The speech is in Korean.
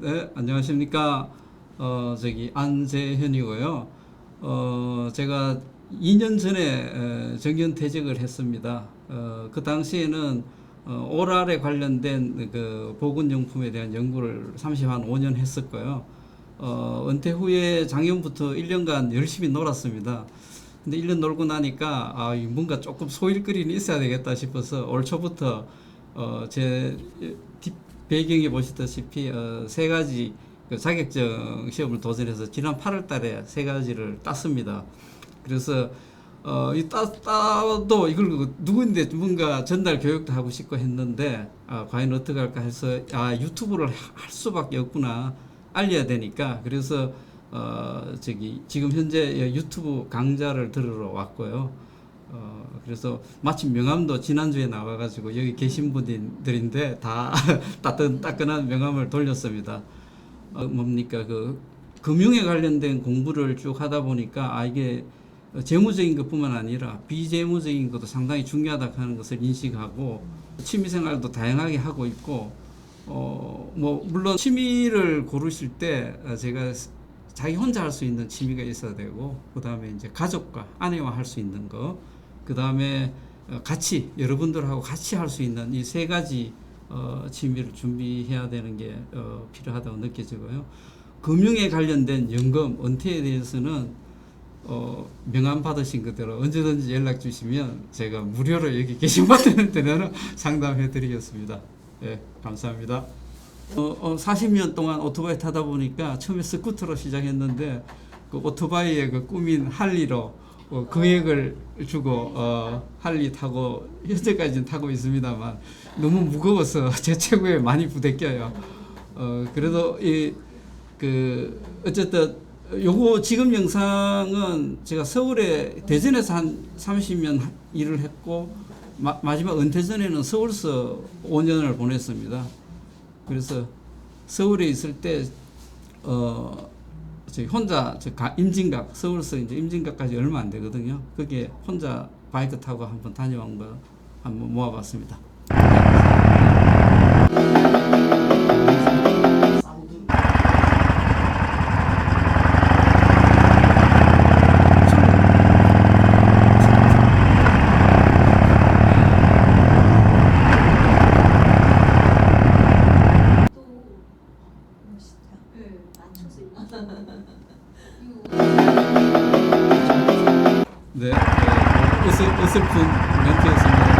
네, 안녕하십니까. 어, 저기 안재현이고요. 어, 제가 2년 전에 에, 정년 퇴직을 했습니다. 어, 그 당시에는 어, 오랄에 관련된 그 보건용품에 대한 연구를 30한 5년 했었고요. 어, 은퇴 후에 작년부터 1년간 열심히 놀았습니다. 근데 1년 놀고 나니까 아, 이 뭔가 조금 소일거리는 있어야 되겠다 싶어서 올 초부터 어, 제뒷 배경에 보시다시피 어, 세 가지 그 자격증 시험을 도전해서 지난 8월 달에 세 가지를 땄습니다. 그래서 어, 이 따, 따도 이걸 그 누구인데 뭔가 전달 교육도 하고 싶고 했는데 아, 과연 어떻게 할까 해서 아, 유튜브를 할 수밖에 없구나 알려야 되니까 그래서 어, 저기 지금 현재 유튜브 강좌를 들으러 왔고요. 어, 그래서 마침 명함도 지난주에 나와가지고 여기 계신 분들인데 다 따끈, 따끈한 명함을 돌렸습니다. 어, 뭡니까 그 금융에 관련된 공부를 쭉 하다 보니까 아 이게 재무적인 것뿐만 아니라 비재무적인 것도 상당히 중요하다 하는 것을 인식하고 취미생활도 다양하게 하고 있고 어 뭐 물론 취미를 고르실 때 어, 제가 자기 혼자 할 수 있는 취미가 있어야 되고 그 다음에 이제 가족과 아내와 할 수 있는 거, 그 다음에 같이 여러분들하고 같이 할 수 있는 이 세 가지 어, 취미를 준비해야 되는 게 어, 필요하다고 느껴지고요. 금융에 관련된 연금, 은퇴에 대해서는 어, 명함 받으신 그대로 언제든지 연락 주시면 제가 무료로 여기 계신 분들한테는 상담해 드리겠습니다. 예, 감사합니다. 어, 어, 40년 동안 오토바이 타다 보니까 처음에 스쿠터로 시작했는데 그 오토바이의 그 꿈인 할리로 어, 금액을 주고 어, 할리 타고 현재까지는 타고 있습니다만 너무 무거워서 제 체구에 많이 부대껴요. 어, 그래도 이 그 어쨌든 요거 지금 영상은 제가 서울에 대전에서 한 30년 일을 했고 마, 마지막 은퇴 전에는 서울서 5년을 보냈습니다. 그래서 서울에 있을 때, 어, 저 혼자 저 임진각 서울서 이제 임진각까지 얼마 안 되거든요. 거기에 혼자 바이크 타고 한번 다녀온 거 한번 모아봤습니다. 네. 네, 네. 어슬, 멘트였습니다.